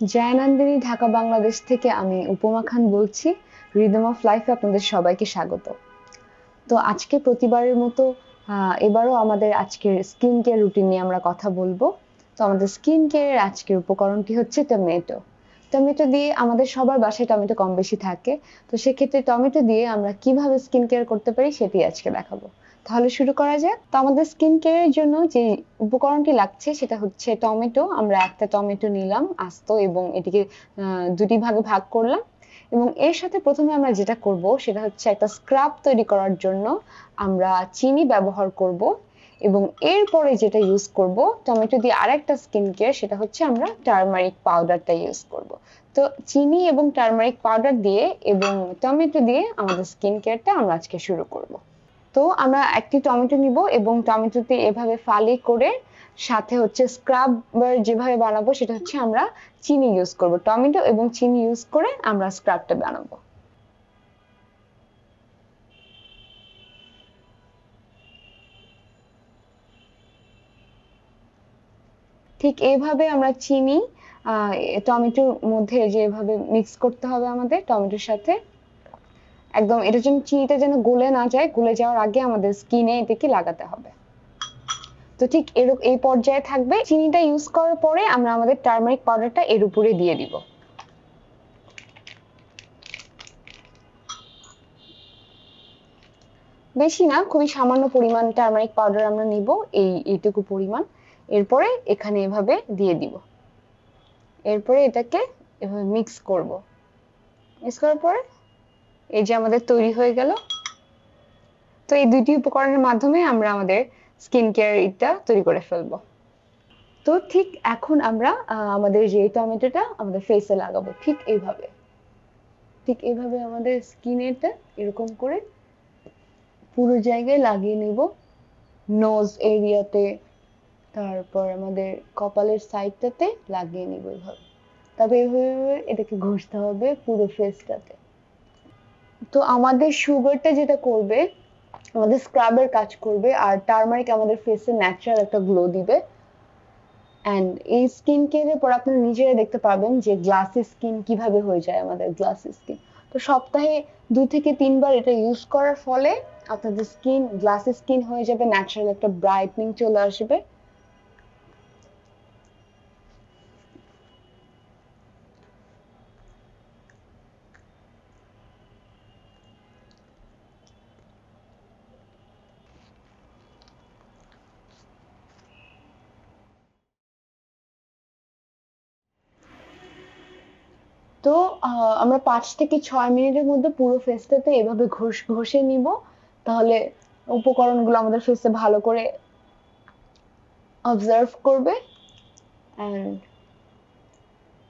জয়ানন্দিনী, ঢাকা, বাংলাদেশ থেকে আমি উপমা খান বলছি। রিদম অফ লাইফে আপনাদের সবাইকে স্বাগত। তো আজকে প্রতিবারের মতো এবারও আমাদের আজকের স্কিন কেয়ার রুটিন নিয়ে আমরা কথা বলব। তো আমাদের স্কিন কেয়ারের আজকের উপকরণটি হচ্ছে টমেটো টমেটো দিয়ে আমাদের সবার বাসায় টমেটো কম বেশি থাকে। তো সেক্ষেত্রে টমেটো দিয়ে আমরা কীভাবে স্কিন কেয়ার করতে পারি সেটি আজকে দেখাবো। তাহলে শুরু করা যাক। তো আমাদের স্কিন কেয়ারের জন্য যে উপকরণটি লাগছে সেটা হচ্ছে টমেটো। আমরা একটা টমেটো নিলাম, আস্ত, এবং এটিকে দুটি ভাগে ভাগ করলাম। এবং এর সাথে প্রথমে আমরা যেটা করব সেটা হচ্ছে একটা স্ক্রাব তৈরি করার জন্য আমরা চিনি ব্যবহার করব। এবং এরপরে যেটা ইউজ করব, টমেটো দিয়ে আরেকটা স্কিন কেয়ার সেটা হচ্ছে আমরা টার্মারিক পাউডারটা ইউজ করব। তো চিনি এবং টার্মারিক পাউডার দিয়ে এবং টমেটো দিয়ে আমাদের স্কিন কেয়ারটা আমরা আজকে শুরু করব। তো আমরা একটি টমেটো নিব এবং টমেটোতে এভাবে ফালি করে সাথে হচ্ছে স্ক্রাবার যেভাবে বানাবো সেটা হচ্ছে আমরা চিনি ইউজ করব। টমেটো এবং চিনি ইউজ করে আমরা স্ক্রাবটা বানাবো। ঠিক এইভাবে আমরা চিনি টমেটোর মধ্যে যেভাবে মিক্স করতে হবে আমাদের টমেটোর সাথে। একদম, এটা যেন চিনিটা যেন গলে না যায়, গলে যাওয়ার আগে আমাদের স্কিনে এটাকে লাগাতে হবে। তো ঠিক এরকম এই পর্যায়ে থাকবে। চিনিটা ইউজ করার পরে আমরা আমাদের টার্মারিক পাউডারটা এর উপরে দিয়ে দিব। বেশি না, খুবই সামান্য পরিমাণ টার্মারিক পাউডার আমরা নিব, এই, এইটুকু পরিমাণ। এরপরে এখানে এভাবে দিয়ে দিব। এরপরে এটাকে এভাবে মিক্স করব। মিক্স করার পরে এই যে আমাদের তৈরি হয়ে গেল। তো এই দুইটি উপকরণের মাধ্যমে আমরা আমাদের স্কিন কেয়ার এটা তৈরি করে ফেলব। তো ঠিক এখন আমরা আমাদের যে টমেটোটা আমাদের ফেসে লাগাবো, ঠিক এইভাবে। ঠিক এইভাবে আমাদের স্কিনেটা এরকম করে পুরো জায়গায় লাগিয়ে নিব। নোজ এরিয়াতে তারপর আমাদের কপালের সাইডটাতে লাগিয়ে নিব এইভাবে। তারপর এইভাবে এটাকে ঘষতে হবে পুরো ফেসটাতে তো আমাদের সুগারটা যেটা করবে, আমাদের স্ক্রাবের কাজ করবে, আর টার্মারিক আমাদের ফেসে ন্যাচারাল একটা গ্লো দিবে। অ্যান্ড এই স্কিন কেয়ারের পর আপনারা নিজেরা দেখতে পাবেন যে গ্লাসি স্কিন কীভাবে হয়ে যায় আমাদের গ্লাসি স্কিন তো সপ্তাহে দুই থেকে তিনবার এটা ইউজ করার ফলে আপনাদের স্কিন গ্লাসি স্কিন হয়ে যাবে ন্যাচারাল একটা ব্রাইটনিং চলে আসবে। তো আমরা পাঁচ থেকে ছয় মিনিটের মধ্যে পুরো ফেসটাতে এভাবে ঘষ, ঘষে নিব। তাহলে উপকরণগুলো আমাদের ফেসে ভালো করে অবজার্ভ করবে। অ্যান্ড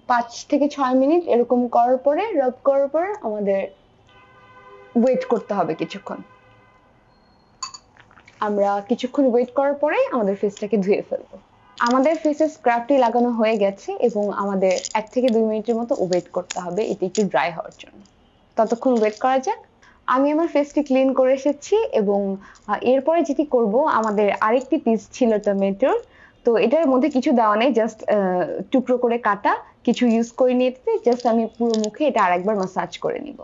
পাঁচ থেকে ছয় মিনিট এরকম করার পরে রাব করার পরে আমাদের ওয়েট করতে হবে কিছুক্ষণ। আমরা কিছুক্ষণ ওয়েট করার পরে আমাদের ফেসটাকে ধুয়ে ফেলব। আমাদের ফেসে স্ক্রাবটি লাগানো হয়ে গেছে এবং আমাদের এক থেকে দুই মিনিটের মতো ওয়েট করতে হবে, এটি একটু ড্রাই হওয়ার জন্য। ততক্ষণ ওয়েট করা যাক। আমি আমার ফেসটি ক্লিন করে এসেছি এবং এরপরে যেটি করব, আমাদের আরেকটি পিস ছিল টমেটোর তো এটার মধ্যে কিছু দেওয়া নেই জাস্ট টুকরো করে কাটা, কিছু ইউজ করে নিতে জাস্ট আমি পুরো মুখে এটা আরেকবার মাসাজ করে নিব।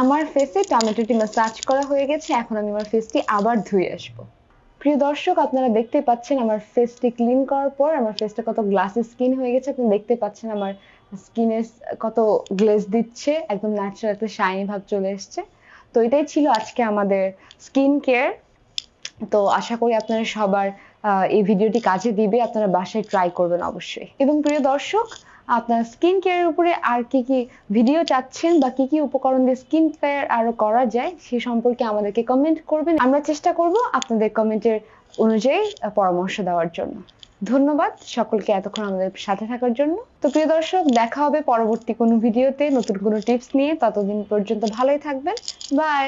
আমার ফেসে টমেটোটি ম্যাসাজ করা হয়ে গেছে, এখন আমি আমার ফেসটি আবার ধুয়ে আসব। প্রিয় দর্শক, আপনারা দেখতে পাচ্ছেন আমার ফেসটি ক্লিন করার পর আমার ফেসটা কত গ্লাসি স্কিন হয়ে গেছে। আপনি দেখতে পাচ্ছেন আমার স্কিনের কত গ্লেজ দিচ্ছে, একদম ন্যাচারাল একটা শাইনি ভাব চলে এসেছে। তো এটাই ছিল আজকে আমাদের স্কিন কেয়ার তো আশা করি আপনারা সবার এই ভিডিওটি কাজে দিবে, আপনারা বাসায় ট্রাই করবেন অবশ্যই। এবং প্রিয় দর্শক, আপনার স্কিন কেয়ারের উপরে আর কি কি ভিডিও চাচ্ছেন বা কি কি উপকরণ দিয়ে স্কিন কেয়ার আরও করা যায়, সে সম্পর্কে আমাদেরকে কমেন্ট করবেন। আমরা চেষ্টা করব আপনাদের কমেন্টের অনুযায়ী পরামর্শ দেওয়ার জন্য। ধন্যবাদ সকলকে এতক্ষণ আমাদের সাথে থাকার জন্য। তো প্রিয় দর্শক, দেখা হবে পরবর্তী কোনো ভিডিওতে নতুন কোনো টিপস নিয়ে ততদিন পর্যন্ত ভালোই থাকবেন। বাই